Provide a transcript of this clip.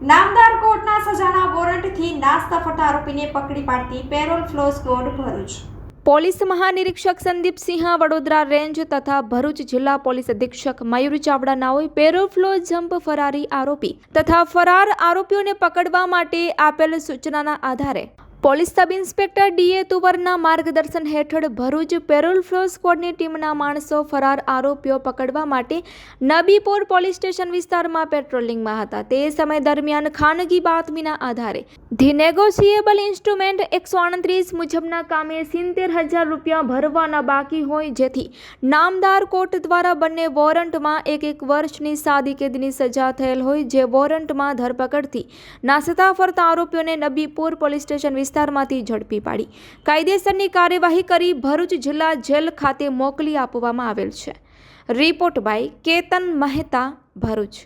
નામદાર કોર્ટના સજાના વોરંટથી નાસ્તા આરોપીને પકડી પાડતી parole furlough squad Bharuch. Police મહાનિરીક્ષક Sandeep Sandeepsinh Vadodara range તથા ભરૂચ જિલ્લા પોલીસ અધિક્ષક મયુર ચાવડા નાઓએ પેરોલ ફ્લો જમ્પ ફરારી આરોપી તથા ફરાર આરોપીઓને પકડવા માટે આપેલ સૂચનાના આધારે પોલીસ સબ ઇન્સ્પેક્ટર ડીએ તુવરના માર્ગદર્શન હેઠળ ભરૂચ પેરોલ ફ્લો સ્કવોડની ટીમના માણસો ફરાર આરોપીઓ પકડવા માટે નબીપોર પોલીસ સ્ટેશન વિસ્તારમાં પેટ્રોલિંગમાં હતા. તે સમય દરમિયાન ખાનગી બાતમીના આધારે ધી નેગોશિયેબલ ઇન્સ્ટ્રુમેન્ટ એકસો આડત્રીસ મુજબના કામે સિત્તેર હજાર રૂપિયા ભરવાના બાકી હોય જેથી નામદાર કોર્ટ દ્વારા બંને વોરંટમાં એક એક વર્ષની સાદી કેદની સજા થયેલ હોય જે વોરંટમાં ધરપકડથી નાસતા ફરતા આરોપીઓને નબીપુર પોલીસ સ્ટેશન વિસ્તારમાંથી ઝડપી પાડી. કાયદેસરની કાર્યવાહી કરી ભરૂચ જિલ્લા જેલ ખાતે મોકલી આપવામાં આવેલ છે. Report by Ketan Mehta, Bharuch.